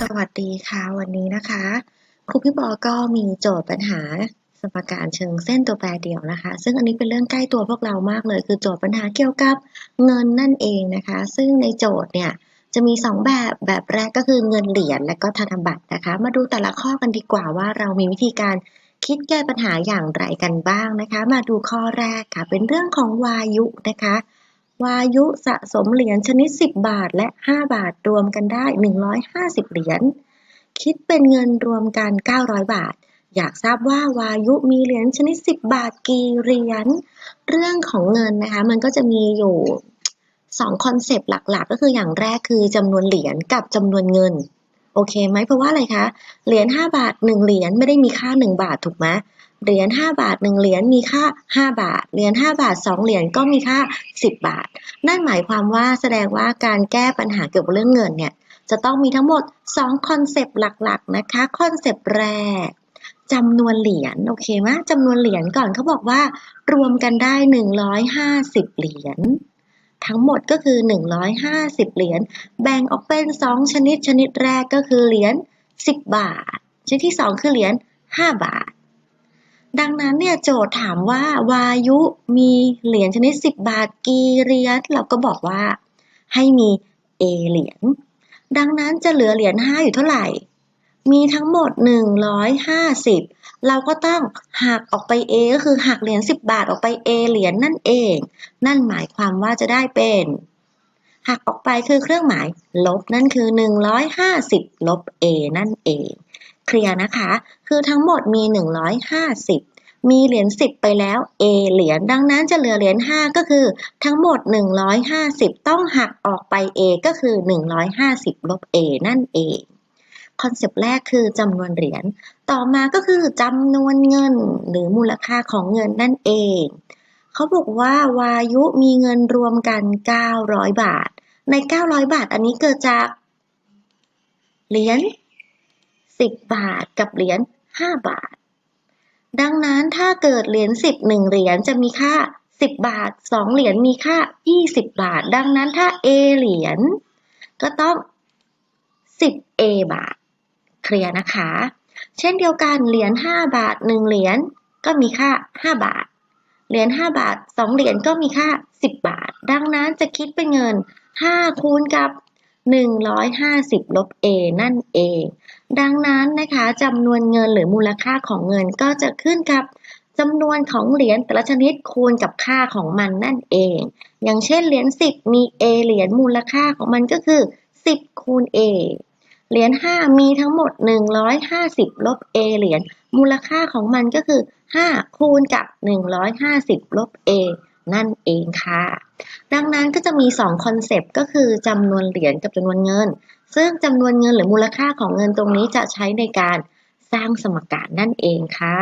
สวัสดีค่ะ วันนี้นะคะครูพี่ปอก็มีโจทย์ปัญหาสมการเชิงเส้นตัวแปรเดี่ยวนะคะ ซึ่งอันนี้เป็นเรื่องใกล้ตัวพวกเรามากเลย คือโจทย์ปัญหาเกี่ยวกับเงินนั่นเองนะคะ ซึ่งในโจทย์เนี่ยจะมี 2 แบบแบบแรกก็คือเงินเหรียญและก็ธนบัตรนะคะ มาดูแต่ละข้อกันดีกว่าว่าเรามีวิธีการคิดแก้ปัญหาอย่างไรกันบ้างนะคะ มาดูข้อแรกค่ะ เป็นเรื่องของวายุนะคะ วายุสะสมเหรียญชนิด 10 บาทและ 5 บาทรวมกันได้ 150 เหรียญ คิดเป็นเงินรวมกัน 900 บาท อยากทราบว่าวายุมีเหรียญชนิด 10 บาทกี่เหรียญ เรื่องของเงินนะคะ มันก็จะมีอยู่2คอนเซปต์หลักๆ ก็คืออย่างแรกคือจำนวนเหรียญกับจำนวนเงิน โอเคไหมเพราะว่าอะไรคะ เหรียญ5บาท 1 เหรียญไม่ได้มีค่า 1 บาทถูกไหมเหรียญ5บาท 1 เหรียญมีค่า 5 บาท เหรียญ5บาท 2 เหรียญก็มีค่า 10 บาท นั่นหมายความว่าแสดงว่าการแก้ปัญหาเกี่ยวกับเรื่องเงินเนี่ยจะต้องมีทั้งหมด 2 คอนเซปต์หลักๆนะคะคอนเซปต์แรกจำนวนเหรียญโอเคไหมจำนวนเหรียญก่อนเขาบอกว่า รวมกันได้ 150 เหรียญ ทั้งหมดก็คือ 150 เหรียญ แบ่งออกเป็น 2 ชนิด ชนิดแรกก็คือเหรียญ 10 บาท ชนิดที่ 2 คือเหรียญ 5 บาท ดังนั้นเนี่ยโจทย์ถามว่าวายุมีเหรียญชนิด 10 บาทกี่เหรียญ เราก็บอกว่าให้มี A เหรียญ ดังนั้นจะเหลือเหรียญ 5 อยู่เท่าไหร่ มีทั้งหมด 150 เราก็ต้องหักออกไป A ก็คือหักเหรียญ10 บาทออกไป A เหรียญนั่นเอง นั่นหมายความว่าจะได้เป็นหักออกไปคือเครื่องหมายลบนั่นคือ 150 ลบ A นั่นเอง เคลียร์นะคะ คือทั้งหมดมี 150 มีเหรียญ10 ไปแล้ว A เหรียญดังนั้นจะเหลือเหรียญ5ก็คือ ทั้งหมด 150 ต้องหักออกไป A ก็คือ 150 ลบ A นั่นเอง คอนเซปต์แรกคือจำนวนเหรียญ ต่อมาก็คือจำนวนเงินหรือมูลค่าของเงินนั่นเอง เขาบอกว่าวายุมีเงินรวมกัน 900 บาท ใน 900 บาทอันนี้เกิดจากเหรียญ10 บาทกับเหรียญ5 บาท ดังนั้นถ้าเกิดเหรียญ10 1เหรียญจะมีค่า 10 บาท 2 เหรียญมีค่า 20 บาท ดังนั้นถ้า A เหรียญก็ต้อง 10A บาท เคลียร์นะคะ เช่นเดียวกันเหรียญ5บาท 1 เหรียญก็มีค่า 5 บาท เหรียญ5บาท 2 เหรียญก็มีค่า 10 บาท ดังนั้นจะคิดเป็นเงิน 5 คูณกับ 150 ลบ A นั่นเอง ดังนั้นนะคะจำนวนเงินหรือมูลค่าของเงินก็จะขึ้นกับจำนวนของเหรียญแต่ละชนิดคูณกับค่าของมันนั่นเอง อย่างเช่นเหรียญ10 มี A เหรียญมูลค่าของมันก็คือ 10 คูณ A เหรียญ5 มีทั้งหมด 150 ลบ A เหรียญ มูลค่าของมันก็คือ 5 คูณกับ 150 ลบ A นั่นเองค่ะ ดังนั้นก็จะมี 2 คอนเซปต์ก็คือจำนวนเหรียญกับจำนวนเงิน ซึ่งจำนวนเงินหรือมูลค่าของเงินตรงนี้จะใช้ในการสร้างสมการนั่นเองค่ะ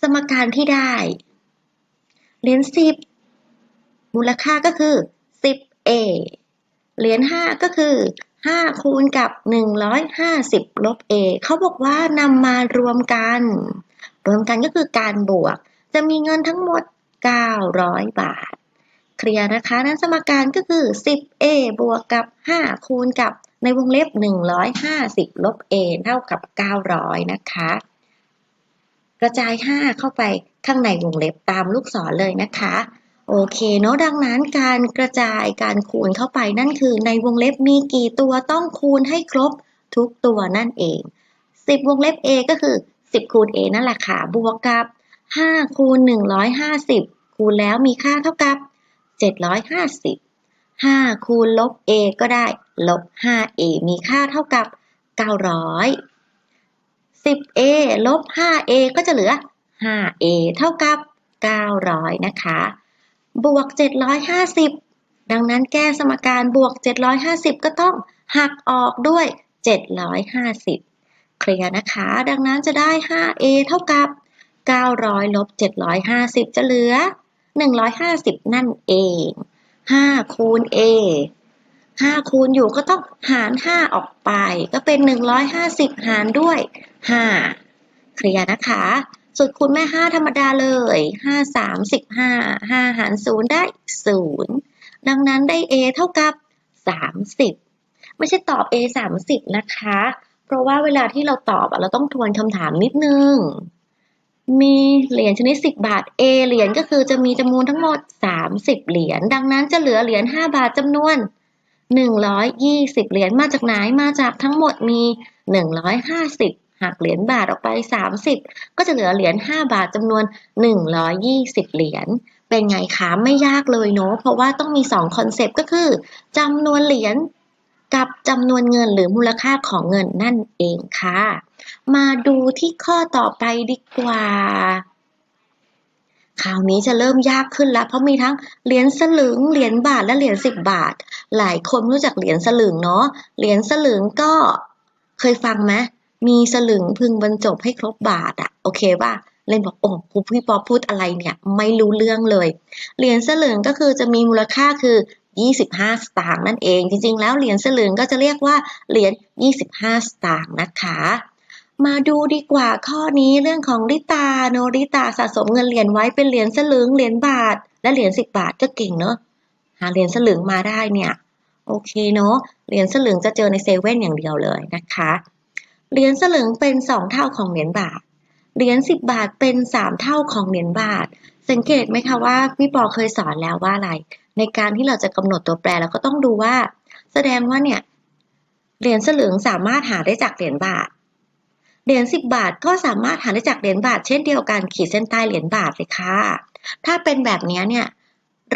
สมการที่ได้ เหรียญ10 มูลค่าก็คือ 10A เหรียญ5ก็คือ 5 คูณกับ 150 ลบ A เขาบอกว่านำมารวมกัน รวมกันก็คือการบวก จะมีเงินทั้งหมด 900 บาท เคลียร์นะคะ นั้นสมการก็คือ 10A บวกกับ 5 คูณกับในวงเล็บ 150 ลบ A เท่ากับ 900 นะคะ กระจาย 5 เข้าไปข้างในวงเล็บตามลูกศรเลยนะคะ โอเคเนาะดังนั้นการกระจายการคูณเข้าไปนั่นคือในวงเล็บมีกี่ตัวต้องคูณให้ครบทุกตัวนั่นเอง 10 วงเล็บ A ก็คือ 10 คูณ A นั่นแหละค่ะ บวกกับ 5 คูณ 150 คูณแล้วมีค่าเท่ากับ 750 5 คูณลบ A ก็ได้ลบ 5A มีค่าเท่ากับ 900 10A ลบ 5A ก็จะเหลือ 5A เท่ากับ 900 นะคะ บวก 750 ดังนั้นแก้สมการบวก 750 ก็ต้องหักออกด้วย 750 เคลียร์นะคะ ดังนั้นจะได้ 5A เท่ากับ 900ลบ750 จะเหลือ 150 นั่นเอง 5 คูณ A 5 คูณอยู่ก็ต้องหาร 5 ออกไป ก็เป็น 150 หารด้วย 5 เคลียร์นะคะสุดคูณแม่ 5 ธรรมดาเลย 5 3 15 5 หาร 0 ได้ 0 ดังนั้นได้ A เท่ากับ 30 ไม่ใช่ตอบ A 30 นะคะ เพราะว่าเวลาที่เราตอบเราต้องทวนคำถามนิดนึง มีเหรียญชนิด 10 บาท A เหรียญก็คือจะมีจำนวนทั้งหมด 30 เหรียญ ดังนั้นจะเหลือเหรียญ 5 บาทจำนวน 120 เหรียญ มาจากไหน มาจากทั้งหมดมี 150 หักเหรียญบาทออกไป 30 ก็จะเหลือเหรียญ5บาทจำนวน 120 เหรียญเป็นไงคะไม่ยากเลยเนาะเพราะว่าต้องมี2คอนเซปต์ก็คือจำนวนเหรียญกับจำนวนเงินหรือมูลค่าของเงินนั่นเองค่ะ มาดูที่ข้อต่อไปดีกว่า คราวนี้จะเริ่มยากขึ้นแล้ว เพราะมีทั้งเหรียญสลึง เหรียญบาทและเหรียญสิบบาท หลายคนรู้จักเหรียญสลึงเนาะเหรียญสลึงก็เคยฟังไหม มีสลึงพึงบรรจบให้ครบบาทอะโอเคป่ะเล่นบอกโอ้ครูพี่ปอพูดอะไรเนี่ยไม่รู้เรื่องเลย เหรียญสลึงก็คือจะมีมูลค่าคือ 25 สตางค์นั่นเอง จริงๆ แล้วเหรียญสลึงก็จะเรียกว่าเหรียญ 25 สตางค์นะคะ มาดูดีกว่าข้อนี้เรื่องของริตาโนริตาสะสมเงินเหรียญไว้เป็นเหรียญสลึงเหรียญบาท และเหรียญ10 บาทก็เก่งเนาะหาเหรียญสลึงมาได้เนี่ยโอเคเนาะเหรียญสลึงจะเจอในเซเว่นอย่างเดียวเลยนะคะ เหรียญสลึงเป็น2เท่าของเหรียญบาท เหรียญ10บบาทเป็น3เท่าของเหรียญบาท สังเกตไหมคะว่าพี่ปอเคยสอนแล้วว่าอะไร ในการที่เราจะกำหนดตัวแปรเราก็ต้องดูว่า แสดงว่าเนี่ยเหรียญสลึงสามารถหาได้จากเหรียญบาท เหรียญ10บาทก็สามารถหาได้จากเหรียญบาท เช่นเดียวกันขีดเส้นใต้เหรียญบาทเลยค่ะ ถ้าเป็นแบบนี้เนี่ย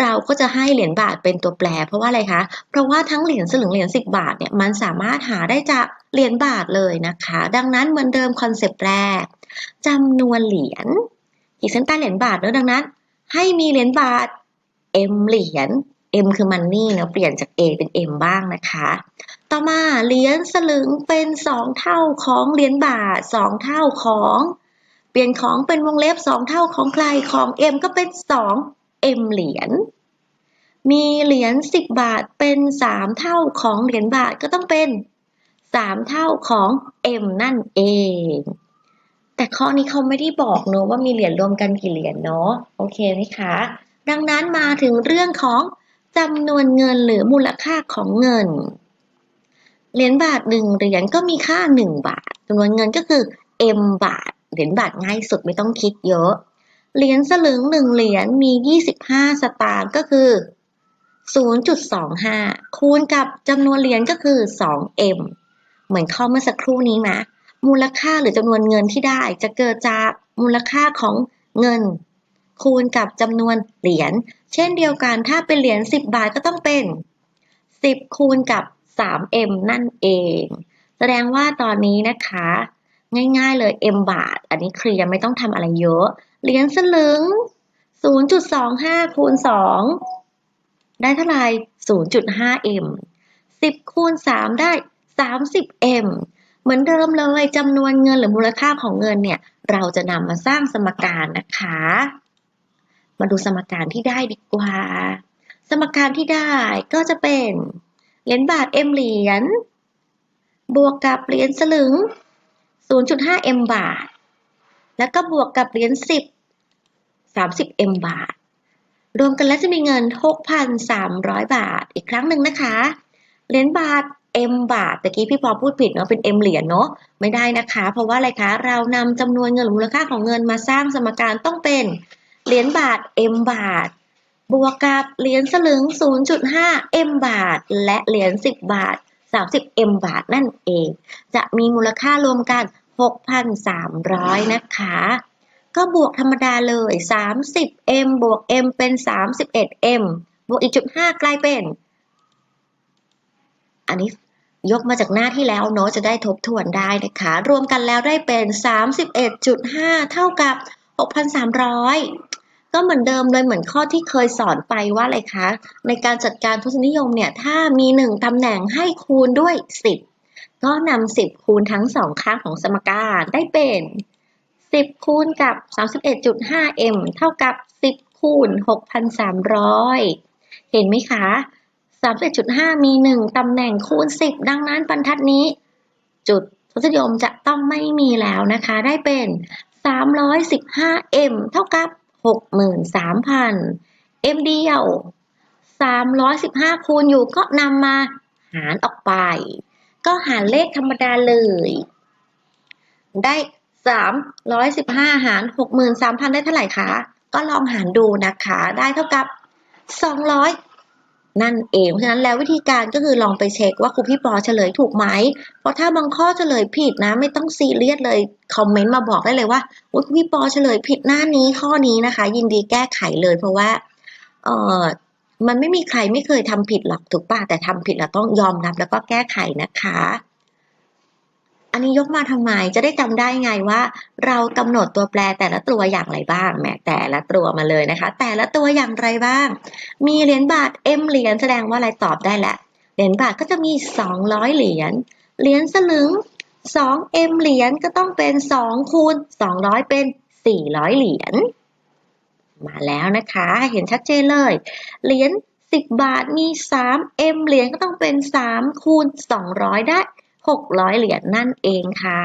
เราก็จะให้เหรียญบาทเป็นตัวแปร เพราะว่าอะไรคะ เพราะว่าทั้งเหรียญสลึงเหรียญ10บาทเนี่ยมันสามารถหาได้จากเหรียญบาทเลยนะคะ ดังนั้นเหมือนเดิมคอนเซปต์แรกจำนวนเหรียญขีดเส้นใต้เหรียญบาทเนอะดังนั้น ให้มีเหรียญบาท M เหรียญ M คือ money เนาะเปลี่ยนจาก A เป็น M บ้างนะคะ ต่อมาเหรียญสลึงเป็น 2 เท่าของเหรียญบาท 2 เท่าของ เปลี่ยนของเป็นวงเล็บ 2 เท่าของใครของ M ก็เป็น 2 M เหรียญ มีเหรียญ10 บาทเป็น 3 เท่าของเหรียญบาทก็ต้องเป็น 3 เท่าของ M นั่นเอง แต่ข้อนี้เขาไม่ได้บอกเนอะว่ามีเหรียญรวมกันกี่เหรียญเนาะโอเคไหมคะ ดังนั้นมาถึงเรื่องของจำนวนเงินหรือมูลค่าของเงิน เหรียญบาทหนึ่งเหรียญก็มีค่า 1 บาทจำนวนเงินก็คือ m บาท เหรียญบาทง่ายสุดไม่ต้องคิดเยอะ เหรียญสลึงหนึ่งเหรียญมี25สตางค์ก็คือ0.25คูณกับจำนวนเหรียญก็คือ 2m เอ็มเหมือนข้อเมื่อสักครู่นี้ไหมมูลค่าหรือจำนวนเงินที่ได้จะเกิดจากมูลค่าของเงิน คูณกับจำนวนเหรียญ เช่นเดียวกันถ้าเป็นเหรียญ10บบาทก็ต้องเป็น10คูณกับ 3m นั่นเอง แสดงว่าตอนนี้นะคะ ง่ายๆเลย m บาท อันนี้เคลียร์ไม่ต้องทำอะไรเยอะ เหรียญสลึง 0.25 คูณ 2 ได้เท่าไหร่ 0.5m 10 คูณ 3 ได้ 30m เหมือนเดิมเลยจำนวนเงินหรือมูลค่าของเงินเนี่ย เราจะนำมาสร้างสมการนะคะ มาดูสมการที่ได้ดีกว่า สมการที่ได้ก็จะเป็นเหรียญบาท m เหรียญบวกกับเหรียญสลึง 0.5 m บาท แล้วก็บวกกับเหรียญ10 30 m บาท รวมกันแล้วจะมีเงิน 6,300 บาท อีกครั้งหนึ่งนะคะ เหรียญบาท M บาทตะกี้พี่พอพูดผิดเนาะเป็น M เหรียญเนาะไม่ได้นะคะ เพราะว่าอะไรคะ เรานำจำนวนเงินมูลค่าของเงินมาสร้างสมการต้องเป็นเหรียญบาท M บาท บวกกับเหรียญสลึง 0.5 M บาท และเหรียญ10 บาท 30 M บาทนั่นเอง จะมีมูลค่ารวมกัน 6,300 นะคะ ก็บวกธรรมดาเลย 30M บวก M เป็น 31M บวกอีกจุด5กลายเป็น อันนี้ยกมาจากหน้าที่แล้วเนาะจะได้ทบทวนได้นะคะ รวมกันแล้วได้เป็น 31.5 เท่ากับ 6,300 ก็เหมือนเดิมเลยเหมือนข้อที่เคยสอนไปว่าอะไรคะ ในการจัดการทศนิยมเนี่ย ถ้ามี 1ตำแหน่งให้คูณด้วย 10 ก็นำ10 คูณทั้งสองข้างของสมการได้เป็น 10 คูณกับ 31.5m เท่ากับ 10 คูณ 6,300 เห็นไหมคะ 31.5 มี 1 ตำแหน่งคูณ 10 ดังนั้นบรรทัดนี้ จุดทศนิยมจะต้องไม่มีแล้วนะคะ ได้เป็น 315m เท่ากับ 63,000 m เดียว 315 คูณอยู่ก็นำมาหารออกไป ก็หารเลขธรรมดาเลย ได้ สามร้อยสิบห้าหารหกหมื่นสามพันได้เท่าไหร่คะ ก็ลองหารดูนะคะ ได้เท่ากับสองร้อยนั่นเอง เพราะฉะนั้นแล้ววิธีการก็คือลองไปเช็คว่าครูพี่ปอเฉลยถูกไหม เพราะถ้าบางข้อเฉลยผิดนะ ไม่ต้องซีเรียสเลยคอมเมนต์มาบอกได้เลยว่าอุ๊ยครูพี่ปอเฉลยผิดหน้านี้ข้อนี้นะคะ ยินดีแก้ไขเลย เพราะว่าเออมันไม่มีใครไม่เคยทำผิดหรอกถูกป่ะแต่ทำผิดเราต้องยอมรับแล้วก็แก้ไขนะคะ อันนี้ยกมาทำไมจะได้จำได้ไงว่า เรากำหนดตัวแปรแต่ละตัวอย่างไรบ้างแหมแต่ละตัวมาเลยนะคะ แต่ละตัวอย่างไรบ้าง มีเหรียญบาท M เหรียญแสดงว่าอะไรตอบได้แหละเหรียญบาทก็จะมี 200 เหรียญเหรียญสลึง 2M เหรียญก็ต้องเป็น 2 คูณ 200 เป็น 400 เหรียญมาแล้วนะคะ เห็นชัดเจนเลย เหรียญ10 บาทมี 3M เหรียญก็ต้องเป็น 3 คูณ 200 ได้ 600 เหรียญนั่นเองค่ะ